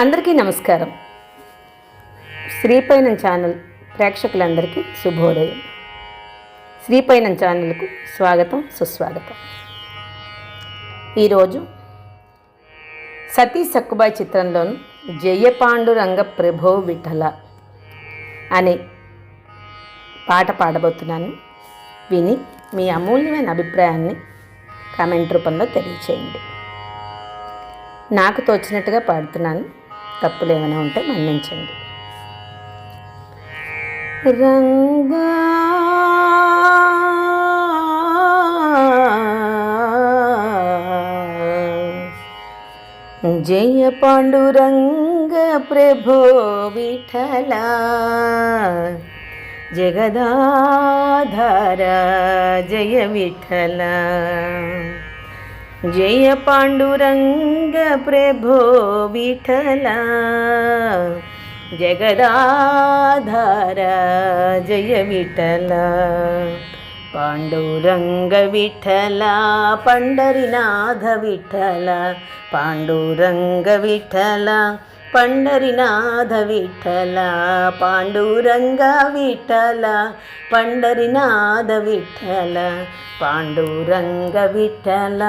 అందరికీ నమస్కారం. శ్రీపైనం ఛానల్ ప్రేక్షకులందరికీ శుభోదయం. శ్రీపైనం ఛానల్కు స్వాగతం సుస్వాగతం. ఈరోజు సతీ సక్కుబాయి చిత్రంలోను జయపాండురంగ ప్రభో విఠల అనే పాట పాడబోతున్నాను. విని మీ అమూల్యమైన అభిప్రాయాన్ని కామెంట్ రూపంలో తెలియచేయండి. నాకు తోచినట్టుగా పాడుతున్నాను. తప్పులు ఏమైనా ఉంటే మన్నించండి. రంగా జయ పాండురంగ ప్రభో విఠల జగదాధార జయ విఠల जय पाण्डुरङ्ग प्रभो विठला जगदाधार जय विठला पाण्डुरङ्ग विठला पण्डरिनाथ विठला पाण्डुरङ्ग विठला ಪಂಡರಿನಾಥ ವಿಠಲ ಪಾಂಡುರಂಗ ವಿಠಲ ಪಂಡರಿನಾಥ ವಿಠಲ ಪಾಂಡುರಂಗ ವಿಠಲ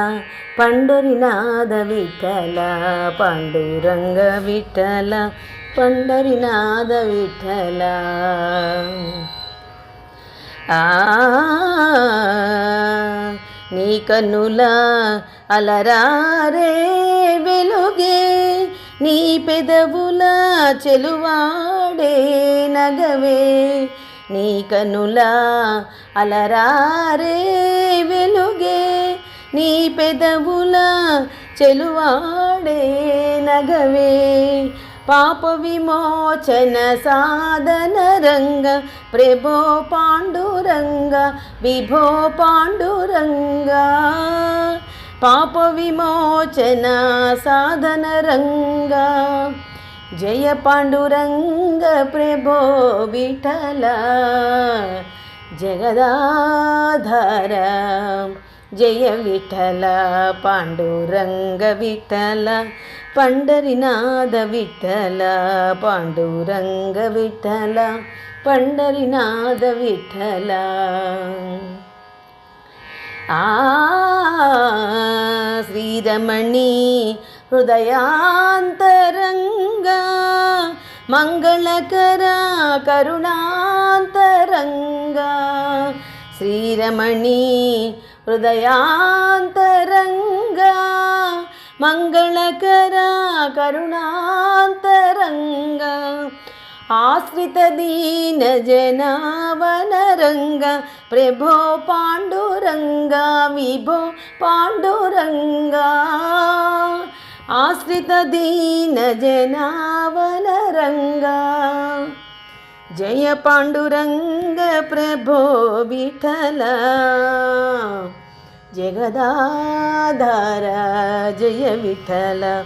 ಪಂಡರಿನಾಥ ವಿಠಲ ಪಾಂಡುರಂಗ ವಿಠಲ ಪಂಡರಿನಾಥ ವಿಠಲ ಆ ನೀ ಕನ್ನುಲ ಅಲರಾರೇ నీ పెదవుల చెలువాడే నగవే నీ కనుల అలరారే వెలుగే నీ పెదవుల చెలువాడే నగవే. పాప విమోచన సాధన రంగ ప్రభో పాండురంగ విభో పాండురంగా. పాప విమోచన సాధన రంగ జయ పాండురంగ ప్రభో విఠల జగదాధార జయ విఠల పాండురంగ విఠల పండరినాథ విఠల పాండురంగ విఠల పండరినాథ విఠల. ఆ சீதமணி ஹிருதயாந்தரங்கா மங்களகரா கருணாந்தரங்கா. ஸ்ரீரமணி ஹிருதயாந்தரங்கா மங்களகரா கருணாந்தரங்கா. ఆశ్రిత దీన జనావనరంగ ప్రభో పాండురంగ విభో పాండురంగ. ఆశ్రిత దీన జనావనరంగ జయ పాండురంగ ప్రభో విఠల. జగదాధార జయ విఠల.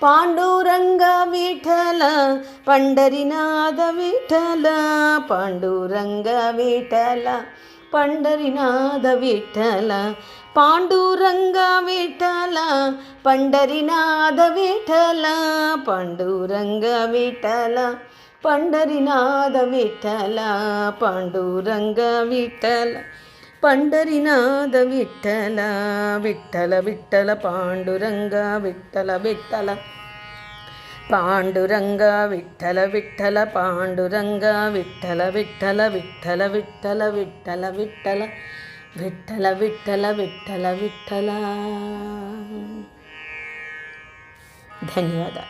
ಪಾಂಡುರಂಗ ವಿಠಲ ಪಂಡರಿನಾದ ವಿಠಲ ಪಾಂಡುರಂಗ ವಿಠಲ ಪಂಡರಿನಾದ ವಿಠಲ ಪಾಂಡುರಂಗ ವಿಠಲ ಪಂಡರಿನಾದ ವಿಠಲ ಪಾಂಡುರಂಗ ವಿಠಲ ಪಂಡರಿನಾದ ವಿಠಲ ಪಾಂಡುರಂಗ ವಿಠಲ పండరినాథ విఠల విఠల విఠల పాండురంగ విఠల విఠల పాండురంగ విఠల విఠల పాండురంగ విఠల విఠల విఠల విఠల విఠల విఠల విఠల విఠల విఠల విఠల. ధన్యవాదాలు.